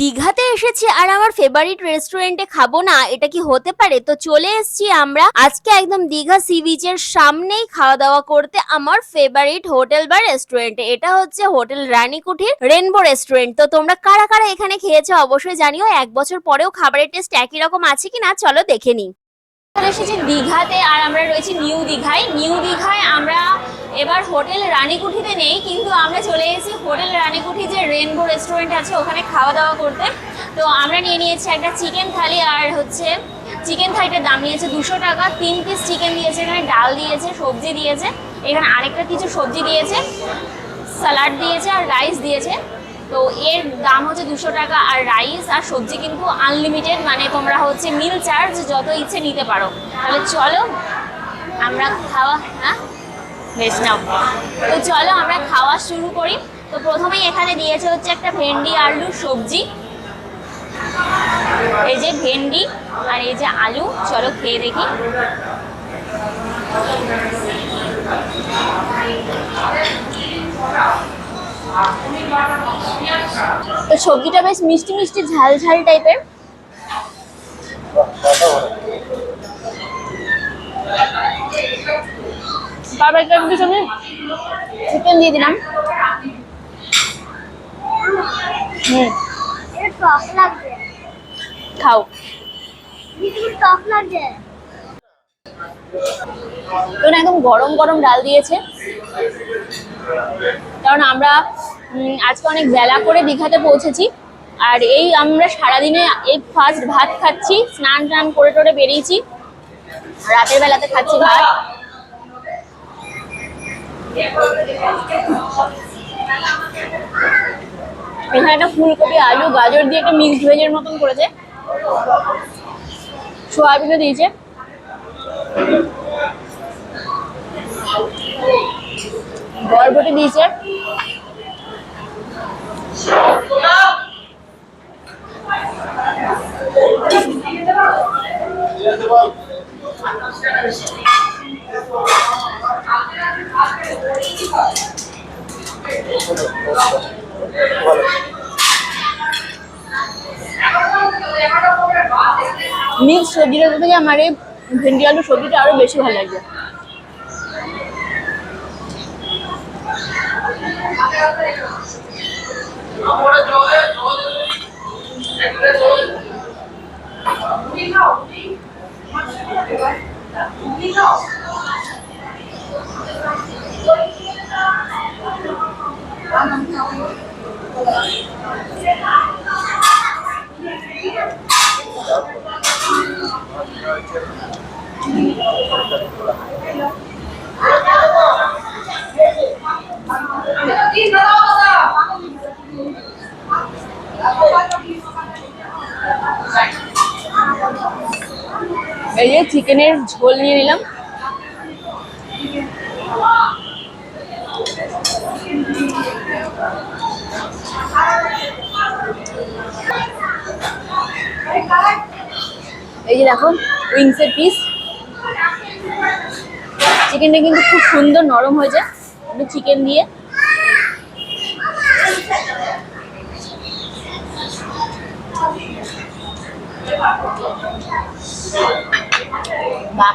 দীঘাতে এসেছি আর আমার ফেভারিট রেস্টুরেন্টে খাব না, এটা কি হতে পারে? তো চলে এসেছি আমরা আজকে একদম দীঘা সি বিচের সামনেই খাওয়া দাওয়া করতে আমার ফেভারিট হোটেল বা রেস্টুরেন্টে এটা হচ্ছে হোটেল রানীকুঠির রেনবো রেস্টুরেন্ট তো তোমরা কারা কারা এখানে খেয়েছো অবশ্যই জানিও, এক বছর পরেও খাবারের টেস্ট একই রকম আছে কিনা চলো দেখে নিই। এসেছি দীঘাতে আর আমরা রয়েছি নিউ দীঘায়। নিউ দীঘায় আমরা এবার হোটেল রানীকুঠিতে নেই, কিন্তু আমরা চলে এসেছি হোটেল রানীকুঠি যে রেনবো রেস্টুরেন্ট আছে, ওখানে খাওয়া দাওয়া করতে। তো আমরা নিয়ে নিয়েছি একটা চিকেন থালি আর হচ্ছে চিকেন থালিটার দাম নিয়েছে দুশো টাকা। তিন পিস চিকেন দিয়েছে, এখানে ডাল দিয়েছে, সবজি দিয়েছে, এখানে আরেকটা কিছু সবজি দিয়েছে স্যালাড দিয়েছে আর রাইস দিয়েছে। তো এর দাম হচ্ছে দুশো টাকা আর রাইস আর সবজি কিন্তু আনলিমিটেড মানে তোমরা হচ্ছে মিল চার্জ যত ইচ্ছে নিতে পারো। তাহলে চলো, আমরা খাওয়া হ্যাঁ? বেশ নাও। তো চলো আমরা খাওয়া শুরু করি। তো প্রথমেই এখানে দিয়েছে হচ্ছে একটা ভেন্ডি আলু সবজি। এই যে ভেন্ডি আর এই যে আলু, চলো খেয়ে দেখি। তো সবজিটা বেশ মিষ্টি মিষ্টি, ঝাল ঝাল টাইপের চিকেন দিয়ে দিলাম। হুম। খাও। তো একদম গরম গরম ডাল দিয়েছে। কারণ আমরা আজকে অনেক বেলা করে দীঘাতে পৌঁছেছি। আর এই আমরা সারাদিনে এই ফার্স্ট ভাত খাচ্ছি স্নান টান করে টোরে বেরিয়েছি। রাতের বেলাতে খাচ্ছি ভাত। এখানে একটা ফুলকপি, আলু, গাজর দিয়ে একটা মিক্সড ভেজের মতন করেছে। সোয়াবিনও দিয়েছে। বরবটি দিয়েছে। মিক্স সবজিটা থেকে আমার এই ভেন্ডি আলু সবজিটা আরও বেশি ভালো লাগছে এই যে চিকেনের ঝোল নিয়ে নিলাম এই যে দেখো উইংসের পিস চিকেনটা কিন্তু খুব সুন্দর নরম হয়েছে চিকেন দিয়ে। বাহ।